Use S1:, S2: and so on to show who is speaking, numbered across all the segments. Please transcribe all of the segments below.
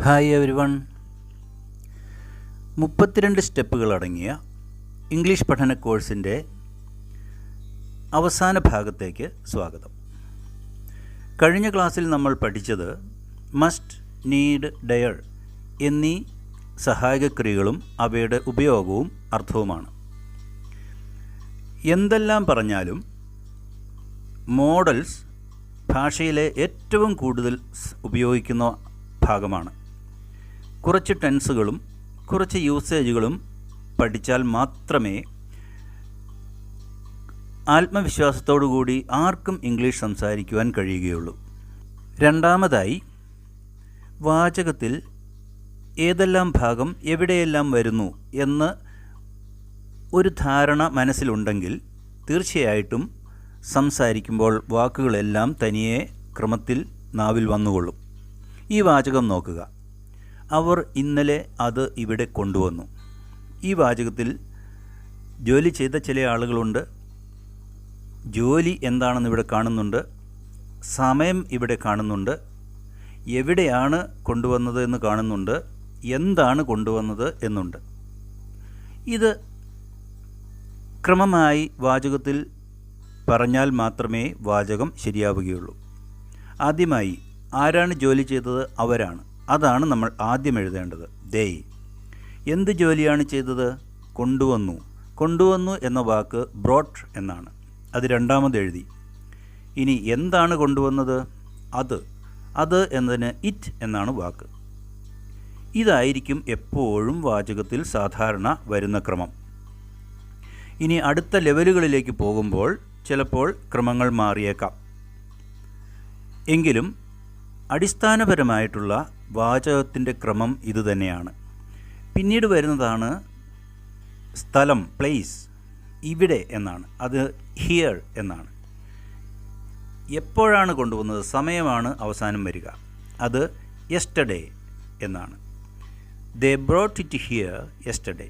S1: Hi every one മുപ്പത്തിരണ്ട് സ്റ്റെപ്പുകൾ അടങ്ങിയ ഇംഗ്ലീഷ് പഠന കോഴ്സിന്റെ അവസാന ഭാഗത്തേക്ക് സ്വാഗതം. കഴിഞ്ഞ ക്ലാസ്സിൽ നമ്മൾ പഠിച്ചത് മസ്റ്റ് നീഡ് ഡയർ എന്നീ സഹായക ക്രിയകളും അവയുടെ ഉപയോഗവും അർത്ഥവുമാണ്. എന്തെല്ലാം പറഞ്ഞാലും മോഡൽസ് ഭാഷയിലെ ഏറ്റവും കൂടുതൽ ഉപയോഗിക്കുന്ന ഭാഗമാണ്. കുറച്ച് ടെൻസുകളും കുറച്ച് യൂസേജുകളും പഠിച്ചാൽ മാത്രമേ ആത്മവിശ്വാസത്തോടു കൂടി ആർക്കും ഇംഗ്ലീഷ് സംസാരിക്കുവാൻ കഴിയുകയുള്ളൂ. രണ്ടാമതായി വാചകത്തിൽ ഏതെല്ലാം ഭാഗം എവിടെയെല്ലാം വരുന്നു എന്ന് ഒരു ധാരണ മനസ്സിലുണ്ടെങ്കിൽ തീർച്ചയായിട്ടും സംസാരിക്കുമ്പോൾ വാക്കുകളെല്ലാം തനിയെ ക്രമത്തിൽ നാവിൽ വന്നുകൊള്ളും. ഈ വാചകം നോക്കുക. അവർ ഇന്നലെ അത് ഇവിടെ കൊണ്ടുവന്നു. ഈ വാചകത്തിൽ ജോലി ചെയ്ത ചില ആളുകളുണ്ട്. ജോലി എന്താണെന്ന് ഇവിടെ കാണുന്നുണ്ട്. സമയം ഇവിടെ കാണുന്നുണ്ട്. എവിടെയാണ് കൊണ്ടുവന്നത് എന്ന് കാണുന്നുണ്ട്. എന്താണ് കൊണ്ടുവന്നത് എന്നുണ്ട്. ഇത് ക്രമമായി വാചകത്തിൽ പറഞ്ഞാൽ മാത്രമേ വാചകം ശരിയാവുകയുള്ളൂ. ആദ്യമായി ആരാണ് ജോലി ചെയ്തത്? അവരാണ്. അതാണ് നമ്മൾ ആദ്യം എഴുതേണ്ടത്. ദേയ് എന്ത് ജോലിയാണ് ചെയ്തത്? കൊണ്ടുവന്നു. കൊണ്ടുവന്നു എന്ന വാക്ക് ബ്രോട്ട് എന്നാണ്. അത് രണ്ടാമത് എഴുതി. ഇനി എന്താണ് കൊണ്ടുവന്നത്? അത്. അത് എന്നതിന് ഇറ്റ് എന്നാണ് വാക്ക്. ഇതായിരിക്കും എപ്പോഴും വാചകത്തിൽ സാധാരണ വരുന്ന ക്രമം. ഇനി അടുത്ത ലെവലുകളിലേക്ക് പോകുമ്പോൾ ചിലപ്പോൾ ക്രമങ്ങൾ മാറിയേക്കാം. എങ്കിലും അടിസ്ഥാനപരമായിട്ടുള്ള വാചകത്തിന്റെ ക്രമം ഇതുതന്നെയാണ് പിന്നീട് വരുന്നതാണ് സ്ഥലം പ്ലേസ് ഇവിടെ എന്നാണ്. അത് ഹിയർ എന്നാണ്. എപ്പോഴാണ് കൊണ്ടുപോകുന്നത് സമയമാണ് അവസാനം വരിക. അത് യെസ്റ്റഡേ എന്നാണ്. They brought it here yesterday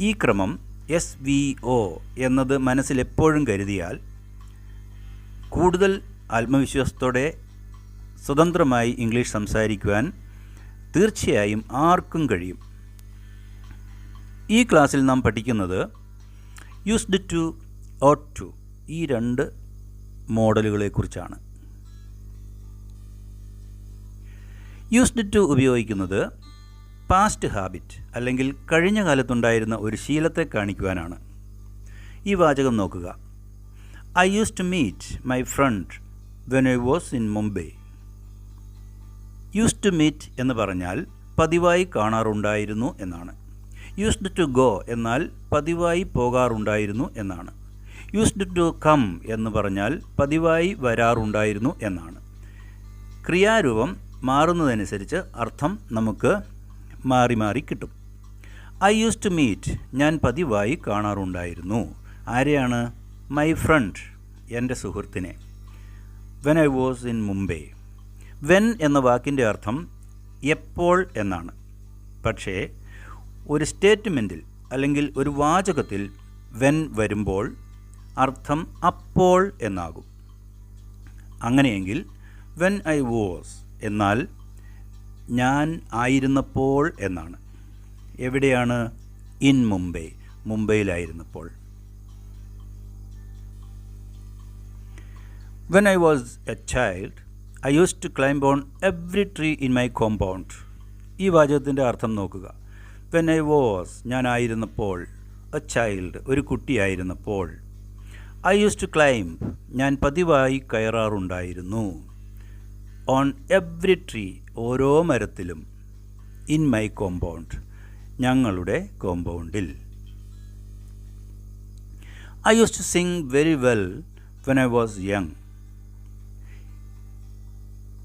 S1: ഈ ക്രമം എസ് വി ഒ എന്നത് മനസ്സിലെപ്പോഴും കരുതിയാൽ കൂടുതൽ ആത്മവിശ്വാസത്തോടെ സ്വതന്ത്രമായി ഇംഗ്ലീഷ് സംസാരിക്കുവാൻ തീർച്ചയായും ആർക്കും കഴിയും. ഈ ക്ലാസ്സിൽ നാം പഠിക്കുന്നത് യൂസ്ഡ് ടു ഓട്ട് ടു ഈ രണ്ട് മോഡലുകളെക്കുറിച്ചാണ് യൂസ്ഡ് ടു ഉപയോഗിക്കുന്നത് പാസ്റ്റ് ഹാബിറ്റ് അല്ലെങ്കിൽ കഴിഞ്ഞ കാലത്തുണ്ടായിരുന്ന ഒരു ശീലത്തെ കാണിക്കുവാനാണ്. ഈ വാചകം നോക്കുക. I use to meet my friend when I was in Mumbai use to meet എന്ന് പറഞ്ഞാൽ പതിവായി കാണാറുണ്ടായിരുന്നു എന്നാണ്. യൂസ്ഡ് ടു ഗോ എന്നാൽ പതിവായി പോകാറുണ്ടായിരുന്നു എന്നാണ്. യൂസ്ഡ് ടു കം എന്ന് പറഞ്ഞാൽ പതിവായി വരാറുണ്ടായിരുന്നു എന്നാണ്. ക്രിയാരൂപം മാറുന്നതനുസരിച്ച് അർത്ഥം നമുക്ക് മാറി മാറി കിട്ടും. ഐ യൂസ് ടു മീറ്റ് ഞാൻ പതിവായി കാണാറുണ്ടായിരുന്നു. ആരെയാണ്? മൈ ഫ്രണ്ട് എന്റെ സുഹൃത്തിനെ. When I was in Mumbai when എന്ന വാക്കിന്റെ അർത്ഥം എപ്പോൾ എന്നാണ്. പക്ഷേ ഒരു സ്റ്റേറ്റ്മെന്റിൽ അല്ലെങ്കിൽ ഒരു വാചകത്തിൽ വെൻ വരുമ്പോൾ അർത്ഥം അപ്പോൾ എന്നാകും. അങ്ങനെയെങ്കിൽ വെൻ ഐ വാസ് എന്നാൽ ഞാൻ ആയിരുന്നപ്പോൾ എന്നാണ്. എവിടെയാണ്? In Mumbai. മുംബൈയിലായിരുന്നപ്പോൾ. When I was a child I use to climb on every tree in my compound ഈ വാചകത്തിന്റെ അർത്ഥം നോക്കുക. വെൻ ഐ വാസ് ഞാനായിരുന്നപ്പോൾ എ ചൈൽഡ് ഒരു കുട്ടിയായിരുന്നപ്പോൾ ഐ യൂസ് ടു ക്ലൈംബ് ഞാൻ പതിവായി കയറാറുണ്ടായിരുന്നു. ഓൺ എവ്രി ട്രീ ഓരോ മരത്തിലും ഇൻ മൈ കോമ്പൗണ്ട് ഞങ്ങളുടെ കോമ്പൗണ്ടിൽ I use to sing very well when I was young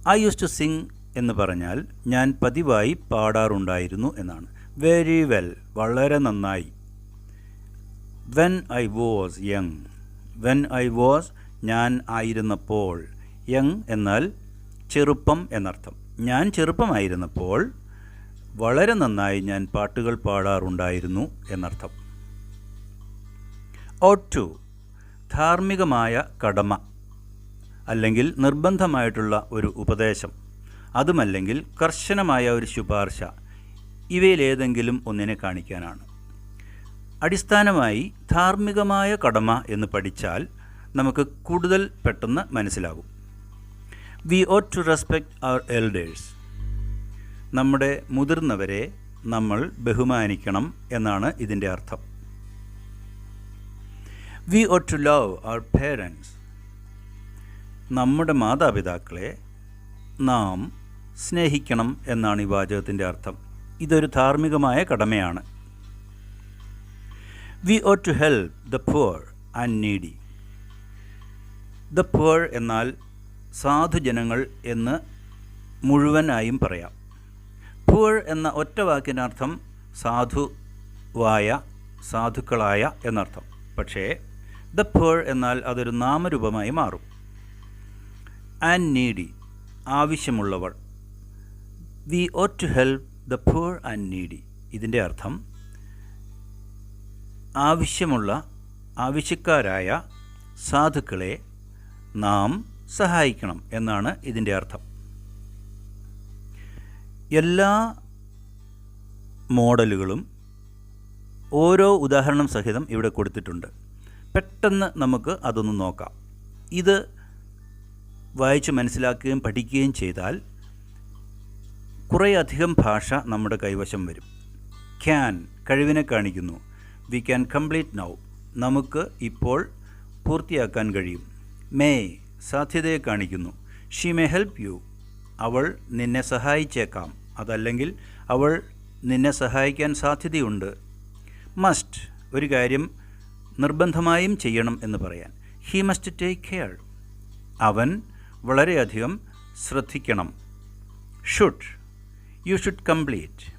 S1: I use to sing എന്ന് പറഞ്ഞാൽ ഞാൻ പതിവായി പാടാറുണ്ടായിരുന്നു എന്നാണ്. വെരി വെൽ വളരെ നന്നായി. When I was young when I was ഞാൻ ആയിരുന്നപ്പോൾ. യങ് എന്നാൽ ചെറുപ്പം എന്നർത്ഥം. ഞാൻ ചെറുപ്പമായിരുന്നപ്പോൾ വളരെ നന്നായി ഞാൻ പാട്ടുകൾ പാടാറുണ്ടായിരുന്നു എന്നർത്ഥം. ഓ ടു ധാർമ്മികമായ കടമ. അല്ലെങ്കിൽ നിർബന്ധമായിട്ടുള്ള ഒരു ഉപദേശം. അതുമല്ലെങ്കിൽ കർശനമായ ഒരു ശുപാർശ. ഇവയിലേതെങ്കിലും ഒന്നിനെ കാണിക്കാനാണ്. അടിസ്ഥാനമായി ധാർമ്മികമായ കടമ എന്ന് പഠിച്ചാൽ നമുക്ക് കൂടുതൽ പെട്ടെന്ന് മനസ്സിലാകും. We ought to respect our elders നമ്മുടെ മുതിർന്നവരെ നമ്മൾ ബഹുമാനിക്കണം എന്നാണ് ഇതിന്റെ അർത്ഥം. We ought to love our parents നമ്മുടെ മാതാപിതാക്കളെ നാം സ്നേഹിക്കണം എന്നാണ് ഈ വാചകത്തിന്റെ അർത്ഥം. ഇതൊരു ധാർമ്മികമായ കടമയാണ്. We ought to help the poor and needy the poor എന്നാൽ സാധുജനങ്ങൾ എന്ന് മുഴുവനായും പറയാം. പുവർ എന്ന ഒറ്റ വാക്കിനർത്ഥം സാധുവായ സാധുക്കളായ എന്നർത്ഥം. പക്ഷേ ദ പുവർ എന്നാൽ അതൊരു നാമരൂപമായി മാറും. ആൻഡ് നീഡി ആവശ്യമുള്ളവർ we ought to help the poor and needy ഇതിന്റെ അർത്ഥം ആവശ്യമുള്ള ആവശ്യക്കാരായ സാധുക്കളെ നാം സഹായിക്കണം എന്നാണ് ഇതിന്റെ അർത്ഥം. എല്ലാ മോഡലുകളും ഓരോ ഉദാഹരണം സഹിതം ഇവിടെ കൊടുത്തിട്ടുണ്ട്. പെട്ടെന്ന് നമുക്ക് അതൊന്ന് നോക്കാം. ഇത് വായിച്ച് മനസ്സിലാക്കുകയും പഠിക്കുകയും ചെയ്താൽ കുറേയധികം ഭാഷ നമ്മുടെ കൈവശം വരും. ക്യാൻ കഴിവിനെ കാണിക്കുന്നു. വി ക്യാൻ കംപ്ലീറ്റ് നൗ നമുക്ക് ഇപ്പോൾ പൂർത്തിയാക്കാൻ കഴിയും. മേ സാധ്യതയെ കാണിക്കുന്നു. ഷീ മേ ഹെൽപ്പ് യു അവൾ നിന്നെ സഹായിച്ചേക്കാം. അതല്ലെങ്കിൽ അവൾ നിന്നെ സഹായിക്കാൻ സാധ്യതയുണ്ട്. മസ്റ്റ് ഒരു കാര്യം നിർബന്ധമായും ചെയ്യണം എന്ന് പറയാൻ. ഹീ മസ്റ്റ് ടേക്ക് കെയർ അവൻ വളരെയധികം ശ്രദ്ധിക്കണം. Should you should complete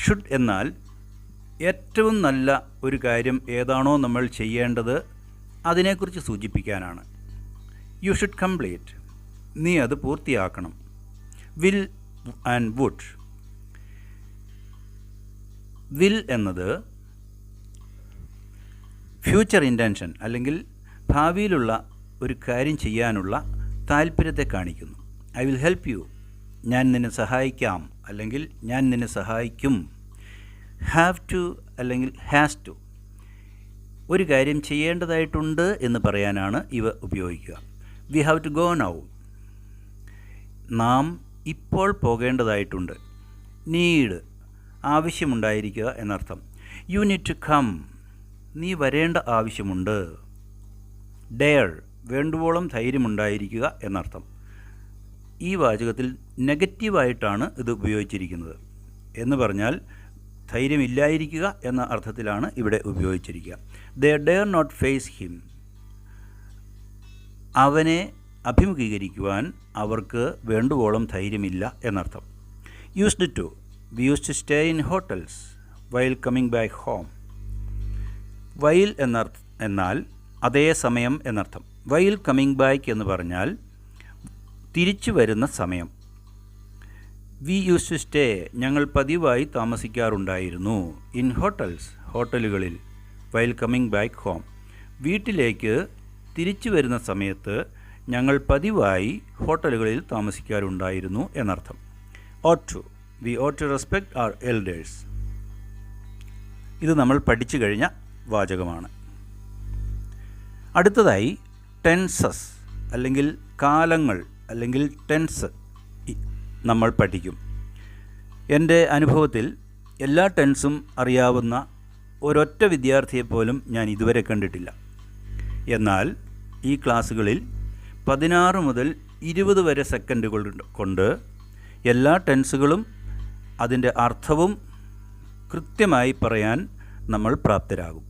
S1: should എന്നാൽ ഏറ്റവും നല്ല ഒരു കാര്യം ഏതാണോ നമ്മൾ ചെയ്യേണ്ടത് അതിനെക്കുറിച്ച് സൂചിപ്പിക്കാനാണ്. യു ഷുഡ് കംപ്ലീറ്റ് നീ അത് പൂർത്തിയാക്കണം. വിൽ ആൻഡ് വുഡ് വിൽ എന്നത് ഫ്യൂച്ചർ ഇന്റൻഷൻ അല്ലെങ്കിൽ ഭാവിയിലുള്ള ഒരു കാര്യം ചെയ്യാനുള്ള താല്പര്യത്തെ കാണിക്കുന്നു. I will help you. ഞാൻ നിന്നെ സഹായിക്കാം. അല്ലെങ്കിൽ ഞാൻ നിന്നെ സഹായിക്കും. ഹാവ് ടു അല്ലെങ്കിൽ ഹാസ് ടു. ഒരു കാര്യം ചെയ്യേണ്ടതായിട്ടുണ്ട് എന്ന് പറയാനാണ് ഇവ ഉപയോഗിക്കുക. We have to go now. നാം ഇപ്പോൾ പോകേണ്ടതായിട്ടുണ്ട്. നീഡ്. ആവശ്യമുണ്ടായിരിക്കുക എന്നർത്ഥം. You need to come. നീ വരേണ്ട ആവശ്യമുണ്ട്. ഡെയർ. വേണ്ടുവോളം ധൈര്യമുണ്ടായിരിക്കുക എന്നർത്ഥം. ഈ വാചകത്തിൽ നെഗറ്റീവായിട്ടാണ് ഇത് ഉപയോഗിച്ചിരിക്കുന്നത്. എന്ന് പറഞ്ഞാൽ ധൈര്യമില്ലായിരിക്കുക എന്ന അർത്ഥത്തിലാണ് ഇവിടെ ഉപയോഗിച്ചിരിക്കുക. They dare not face him അവനെ അഭിമുഖീകരിക്കുവാൻ അവർക്ക് വേണ്ടുവോളം ധൈര്യമില്ല എന്നർത്ഥം. Used to we use to stay in hotels while coming back home while എന്നർത്ഥ എന്നാൽ അതേ സമയം എന്നർത്ഥം. വൈൽ കമ്മിങ് ബാക്ക് എന്ന് പറഞ്ഞാൽ തിരിച്ചു വരുന്ന സമയം. വി യൂസ് ടു സ്റ്റേ ഞങ്ങൾ പതിവായി താമസിക്കാറുണ്ടായിരുന്നു ഇൻ ഹോട്ടൽസ് ഹോട്ടലുകളിൽ വൈൽ കമ്മിങ് ബാക്ക് ഹോം വീട്ടിലേക്ക് തിരിച്ചു വരുന്ന സമയത്ത് ഞങ്ങൾ പതിവായി ഹോട്ടലുകളിൽ താമസിക്കാറുണ്ടായിരുന്നു എന്നർത്ഥം. Ought to we ought to respect our elders ഇത് നമ്മൾ പഠിച്ചു കഴിഞ്ഞ വാചകമാണ്. അടുത്തതായി ടെൻസസ് അല്ലെങ്കിൽ കാലങ്ങൾ അല്ലെങ്കിൽ ടെൻസ് നമ്മൾ പഠിക്കും. എന്റെ അനുഭവത്തിൽ എല്ലാ ടെൻസും അറിയാവുന്ന ഒരൊറ്റ വിദ്യാർത്ഥിയെപ്പോലും ഞാൻ ഇതുവരെ കണ്ടിട്ടില്ല. എന്നാൽ ഈ ക്ലാസ്സുകളിൽ പതിനാറ് മുതൽ ഇരുപത് വരെ സെക്കൻഡുകൾ കൊണ്ട് എല്ലാ ടെൻസുകളും അതിന്റെ അർത്ഥവും കൃത്യമായി പറയാൻ നമ്മൾ പ്രാപ്തരാകും.